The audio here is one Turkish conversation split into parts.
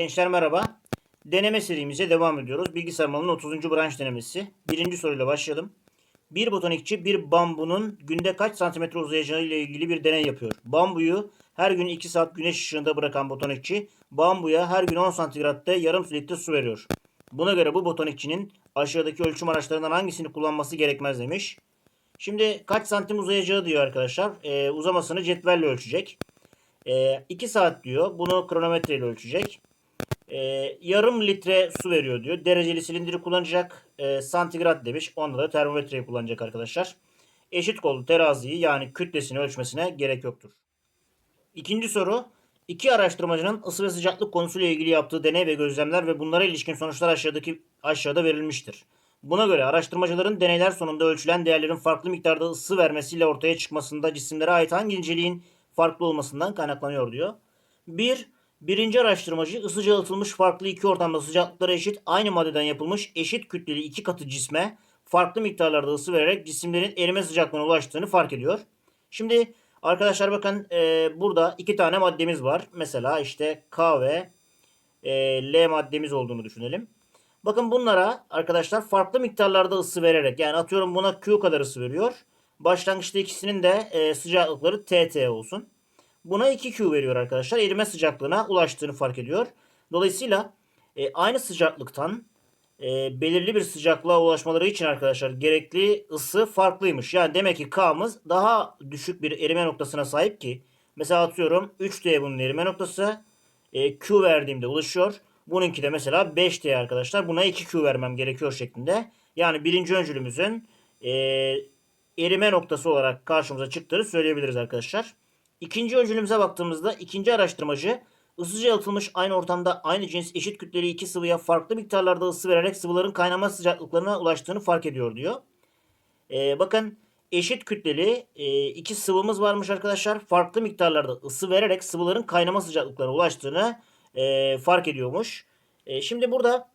Gençler merhaba. Deneme serimize devam ediyoruz. Bilgisayar malının 30. branş denemesi. Birinci soruyla başlayalım. Bir botanikçi bir bambunun günde kaç santimetre uzayacağı ile ilgili bir deney yapıyor. Bambuyu her gün 2 saat güneş ışığında bırakan botanikçi bambuya her gün 10 santigratta yarım litre su veriyor. Buna göre bu botanikçinin aşağıdaki ölçüm araçlarından hangisini kullanması gerekmez demiş. Şimdi kaç santim uzayacağı diyor arkadaşlar. Ee, uzamasını cetvelle ölçecek. 2 saat diyor. Bunu kronometreyle ölçecek. Ee, yarım litre su veriyor diyor. Dereceli silindiri kullanacak. Ee, santigrat demiş. Onda da termometreyi kullanacak arkadaşlar. Eşit kollu teraziyi yani kütlesini ölçmesine gerek yoktur. İkinci soru. İki araştırmacının ısı ve sıcaklık konusuyla ilgili yaptığı deney ve gözlemler ve bunlara ilişkin sonuçlar aşağıdaki aşağıda verilmiştir. Buna göre araştırmacıların deneyler sonunda ölçülen değerlerin farklı miktarda ısı vermesiyle ortaya çıkmasında cisimlere ait hangi niceliğin farklı olmasından kaynaklanıyor diyor. 1. Birinci araştırmacı ısı yalıtılmış farklı iki ortamda sıcaklıkları eşit aynı maddeden yapılmış eşit kütleli iki katı cisme farklı miktarlarda ısı vererek cisimlerin erime sıcaklığına ulaştığını fark ediyor. Şimdi arkadaşlar bakın e, burada iki tane maddemiz var. Mesela işte K ve e, L maddemiz olduğunu düşünelim. Bakın bunlara arkadaşlar farklı miktarlarda ısı vererek yani atıyorum buna Q kadar ısı veriyor. Başlangıçta ikisinin de e, sıcaklıkları TT olsun. Buna 2Q veriyor arkadaşlar. Erime sıcaklığına ulaştığını fark ediyor. Dolayısıyla e, aynı sıcaklıktan e, belirli bir sıcaklığa ulaşmaları için arkadaşlar gerekli ısı farklıymış. Yani demek ki K'mız daha düşük bir erime noktasına sahip ki mesela atıyorum 3D bunun erime noktası. E, Q verdiğimde ulaşıyor. Bununki de mesela 5D arkadaşlar. Buna 2Q vermem gerekiyor şeklinde. Yani birinci öncülümüzün e, erime noktası olarak karşımıza çıktığını söyleyebiliriz arkadaşlar. İkinci öncülümüze baktığımızda ikinci araştırmacı ısıca yalıtılmış aynı ortamda aynı cins eşit kütleli iki sıvıya farklı miktarlarda ısı vererek sıvıların kaynama sıcaklıklarına ulaştığını fark ediyor diyor. Ee, bakın eşit kütleli e, iki sıvımız varmış arkadaşlar. Farklı miktarlarda ısı vererek sıvıların kaynama sıcaklıklarına ulaştığını e, fark ediyormuş. E, şimdi burada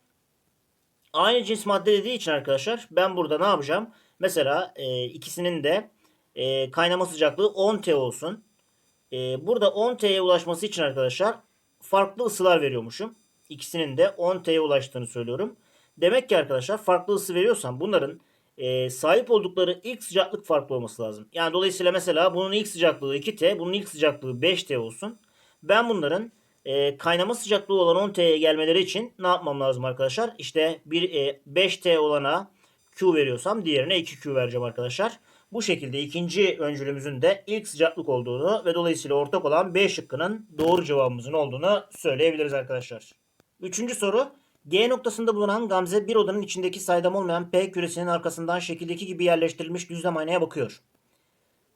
aynı cins madde dediği için arkadaşlar ben burada ne yapacağım? Mesela e, ikisinin de e, kaynama sıcaklığı 10 T olsun. E, burada 10 T'ye ulaşması için arkadaşlar farklı ısılar veriyormuşum. İkisinin de 10 T'ye ulaştığını söylüyorum. Demek ki arkadaşlar farklı ısı veriyorsam bunların e, sahip oldukları ilk sıcaklık farklı olması lazım. Yani dolayısıyla mesela bunun ilk sıcaklığı 2T, bunun ilk sıcaklığı 5T olsun. Ben bunların e, kaynama sıcaklığı olan 10T'ye gelmeleri için ne yapmam lazım arkadaşlar? İşte bir e, 5T olana Q veriyorsam diğerine 2Q vereceğim arkadaşlar. Bu şekilde ikinci öncülümüzün de ilk sıcaklık olduğunu ve dolayısıyla ortak olan B şıkkının doğru cevabımızın olduğunu söyleyebiliriz arkadaşlar. Üçüncü soru. G noktasında bulunan Gamze bir odanın içindeki saydam olmayan P küresinin arkasından şekildeki gibi yerleştirilmiş düzlem aynaya bakıyor.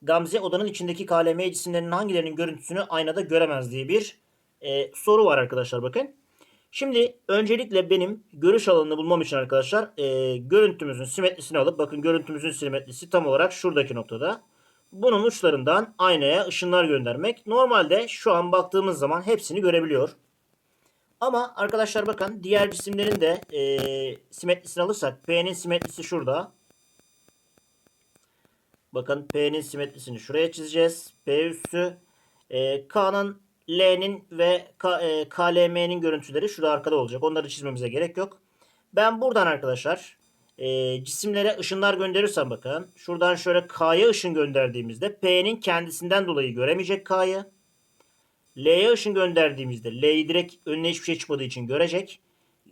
Gamze odanın içindeki KLM cisimlerinin hangilerinin görüntüsünü aynada göremez diye bir e, soru var arkadaşlar bakın. Şimdi öncelikle benim görüş alanını bulmam için arkadaşlar e, görüntümüzün simetrisini alıp bakın görüntümüzün simetrisi tam olarak şuradaki noktada. Bunun uçlarından aynaya ışınlar göndermek. Normalde şu an baktığımız zaman hepsini görebiliyor. Ama arkadaşlar bakın diğer cisimlerin de e, simetrisini alırsak P'nin simetrisi şurada. Bakın P'nin simetrisini şuraya çizeceğiz. P üssü. E, K'nın L'nin ve K, e, KLM'nin görüntüleri şurada arkada olacak. Onları çizmemize gerek yok. Ben buradan arkadaşlar e, cisimlere ışınlar gönderirsem bakın. Şuradan şöyle K'ya ışın gönderdiğimizde P'nin kendisinden dolayı göremeyecek K'yı. L'ye ışın gönderdiğimizde L'yi direkt önüne hiçbir şey çıkmadığı için görecek.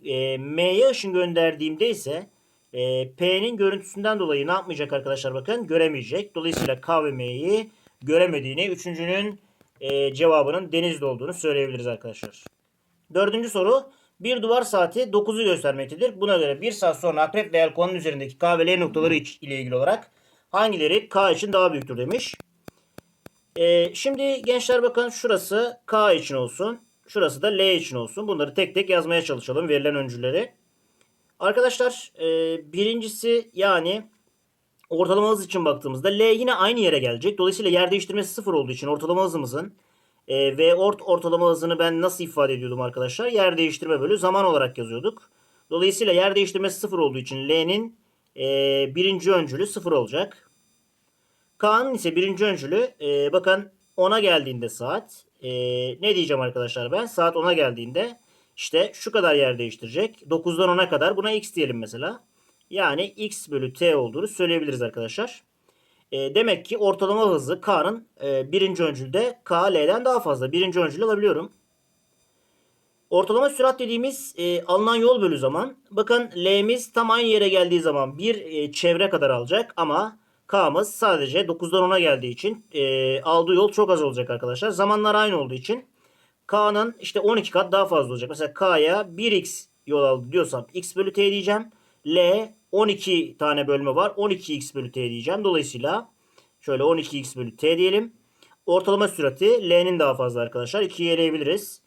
E, M'ye ışın gönderdiğimde ise e, P'nin görüntüsünden dolayı ne yapmayacak arkadaşlar bakın göremeyecek. Dolayısıyla K ve M'yi göremediğini üçüncünün e, cevabının denizde olduğunu söyleyebiliriz arkadaşlar. Dördüncü soru. Bir duvar saati 9'u göstermektedir. Buna göre 1 saat sonra akrep ve yelkovanın üzerindeki K ve L noktaları ile ilgili olarak hangileri K için daha büyüktür demiş. E, şimdi gençler bakın şurası K için olsun. Şurası da L için olsun. Bunları tek tek yazmaya çalışalım verilen öncüleri. Arkadaşlar e, birincisi yani ortalama hız için baktığımızda L yine aynı yere gelecek. Dolayısıyla yer değiştirmesi sıfır olduğu için ortalama hızımızın e, V ort ortalama hızını ben nasıl ifade ediyordum arkadaşlar? Yer değiştirme bölü zaman olarak yazıyorduk. Dolayısıyla yer değiştirmesi sıfır olduğu için L'nin e, birinci öncülü sıfır olacak. K'nın ise birinci öncülü e, bakın 10'a geldiğinde saat e, ne diyeceğim arkadaşlar ben? Saat 10'a geldiğinde işte şu kadar yer değiştirecek. 9'dan 10'a kadar buna x diyelim mesela. Yani x bölü t olduğunu söyleyebiliriz arkadaşlar. E, demek ki ortalama hızı K'nın e, birinci öncülde K L'den daha fazla. Birinci öncül alabiliyorum. Ortalama sürat dediğimiz e, alınan yol bölü zaman. Bakın L'miz tam aynı yere geldiği zaman bir e, çevre kadar alacak ama K'mız sadece 9'dan 10'a geldiği için e, aldığı yol çok az olacak arkadaşlar. Zamanlar aynı olduğu için K'nın işte 12 kat daha fazla olacak. Mesela K'ya 1x yol aldı diyorsam x bölü t diyeceğim. L 12 tane bölme var. 12x bölü t diyeceğim. Dolayısıyla şöyle 12x bölü t diyelim. Ortalama sürati L'nin daha fazla arkadaşlar. 2'ye eleyebiliriz.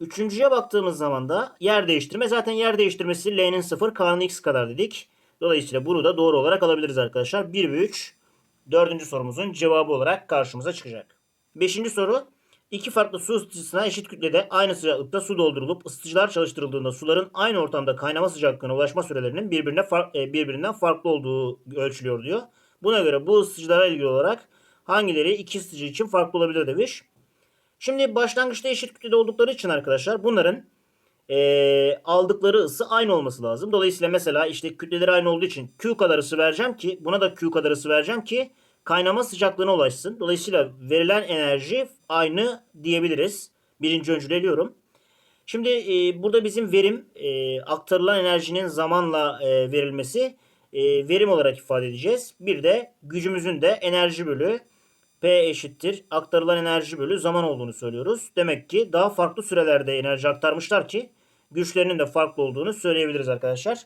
Üçüncüye baktığımız zaman da yer değiştirme. Zaten yer değiştirmesi L'nin 0, K'nın x kadar dedik. Dolayısıyla bunu da doğru olarak alabiliriz arkadaşlar. 1 ve 3 dördüncü sorumuzun cevabı olarak karşımıza çıkacak. Beşinci soru. İki farklı su ısıtıcısına eşit kütlede aynı sıcaklıkta su doldurulup ısıtıcılar çalıştırıldığında suların aynı ortamda kaynama sıcaklığına ulaşma sürelerinin birbirine far- e, birbirinden farklı olduğu ölçülüyor diyor. Buna göre bu ısıtıcılara ilgili olarak hangileri iki ısıtıcı için farklı olabilir demiş. Şimdi başlangıçta eşit kütlede oldukları için arkadaşlar bunların eee, aldıkları ısı aynı olması lazım. Dolayısıyla mesela işte kütleleri aynı olduğu için Q kadar ısı vereceğim ki buna da Q kadar ısı vereceğim ki kaynama sıcaklığına ulaşsın. Dolayısıyla verilen enerji aynı diyebiliriz. Birinci öncülü eliyorum. Şimdi e, burada bizim verim e, aktarılan enerjinin zamanla e, verilmesi e, verim olarak ifade edeceğiz. Bir de gücümüzün de enerji bölü P eşittir aktarılan enerji bölü zaman olduğunu söylüyoruz. Demek ki daha farklı sürelerde enerji aktarmışlar ki güçlerinin de farklı olduğunu söyleyebiliriz arkadaşlar.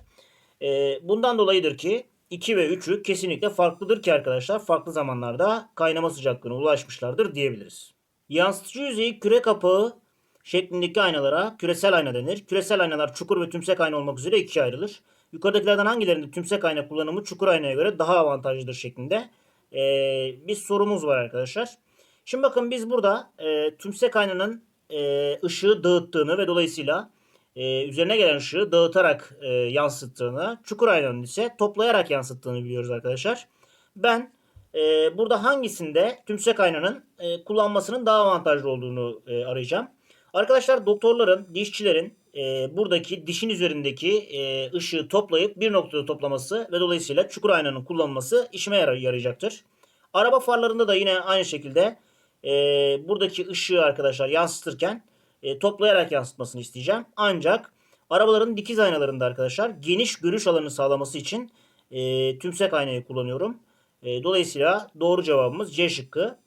E, bundan dolayıdır ki 2 ve 3'ü kesinlikle farklıdır ki arkadaşlar farklı zamanlarda kaynama sıcaklığına ulaşmışlardır diyebiliriz. Yansıtıcı yüzeyi küre kapağı şeklindeki aynalara küresel ayna denir. Küresel aynalar çukur ve tümsek ayna olmak üzere ikiye ayrılır. Yukarıdakilerden hangilerinde tümsek ayna kullanımı çukur aynaya göre daha avantajlıdır şeklinde ee, bir sorumuz var arkadaşlar. Şimdi bakın biz burada e, tümsek aynanın e, ışığı dağıttığını ve dolayısıyla e, üzerine gelen ışığı dağıtarak e, yansıttığını, çukur aynanın ise toplayarak yansıttığını biliyoruz arkadaşlar. Ben e, burada hangisinde tümsek aynanın e, kullanmasının daha avantajlı olduğunu e, arayacağım. Arkadaşlar doktorların, dişçilerin e, buradaki dişin üzerindeki e, ışığı toplayıp bir noktada toplaması ve dolayısıyla çukur aynanın kullanılması işime yarar- yarayacaktır. Araba farlarında da yine aynı şekilde e, buradaki ışığı arkadaşlar yansıtırken e, toplayarak yansıtmasını isteyeceğim. Ancak arabaların dikiz aynalarında arkadaşlar geniş görüş alanını sağlaması için e, tümsek aynayı kullanıyorum. E, dolayısıyla doğru cevabımız C şıkkı.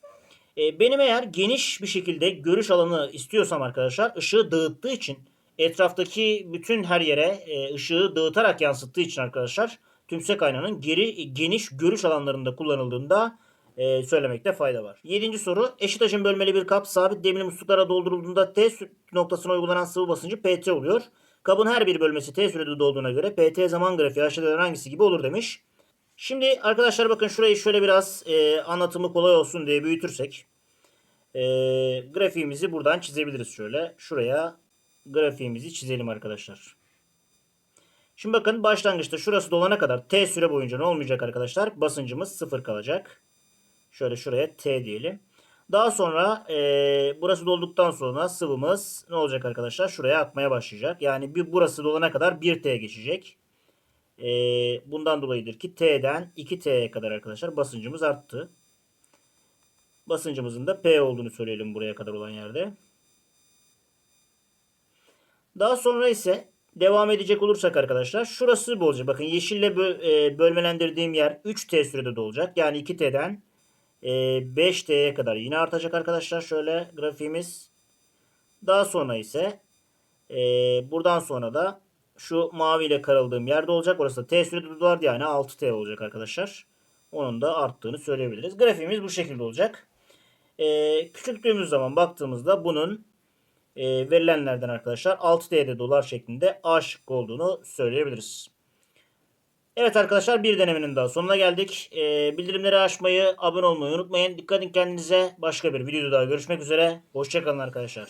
E, benim eğer geniş bir şekilde görüş alanı istiyorsam arkadaşlar ışığı dağıttığı için etraftaki bütün her yere e, ışığı dağıtarak yansıttığı için arkadaşlar tümsek aynanın geri geniş görüş alanlarında kullanıldığında e, söylemekte fayda var. Yedinci soru. Eşit hacim bölmeli bir kap sabit demirli musluklara doldurulduğunda T noktasına uygulanan sıvı basıncı PT oluyor. Kabın her bir bölmesi T sürede dolduğuna göre PT zaman grafiği aşağıdakilerden hangisi gibi olur demiş. Şimdi arkadaşlar bakın şurayı şöyle biraz e, anlatımı kolay olsun diye büyütürsek. E, grafiğimizi buradan çizebiliriz şöyle. Şuraya grafiğimizi çizelim arkadaşlar. Şimdi bakın başlangıçta şurası dolana kadar t süre boyunca ne olmayacak arkadaşlar? Basıncımız sıfır kalacak. Şöyle şuraya t diyelim. Daha sonra e, burası dolduktan sonra sıvımız ne olacak arkadaşlar? Şuraya akmaya başlayacak. Yani bir burası dolana kadar 1t geçecek. E, bundan dolayıdır ki t'den 2t'ye kadar arkadaşlar basıncımız arttı. Basıncımızın da p olduğunu söyleyelim buraya kadar olan yerde. Daha sonra ise devam edecek olursak arkadaşlar şurası bu olacak. Bakın yeşille bö- e, bölmelendirdiğim yer 3t sürede dolacak. Yani 2t'den e, 5t'ye kadar yine artacak arkadaşlar. Şöyle grafiğimiz. Daha sonra ise e, buradan sonra da şu maviyle karaladığım yerde olacak. Orası da t sürede dolardı yani 6t olacak arkadaşlar. Onun da arttığını söyleyebiliriz. Grafiğimiz bu şekilde olacak. E, küçülttüğümüz zaman baktığımızda bunun e, verilenlerden arkadaşlar 6D'de dolar şeklinde A şıkkı olduğunu söyleyebiliriz. Evet arkadaşlar bir denemenin daha sonuna geldik. E, bildirimleri açmayı, abone olmayı unutmayın. Dikkat edin kendinize. Başka bir videoda daha görüşmek üzere. Hoşçakalın arkadaşlar.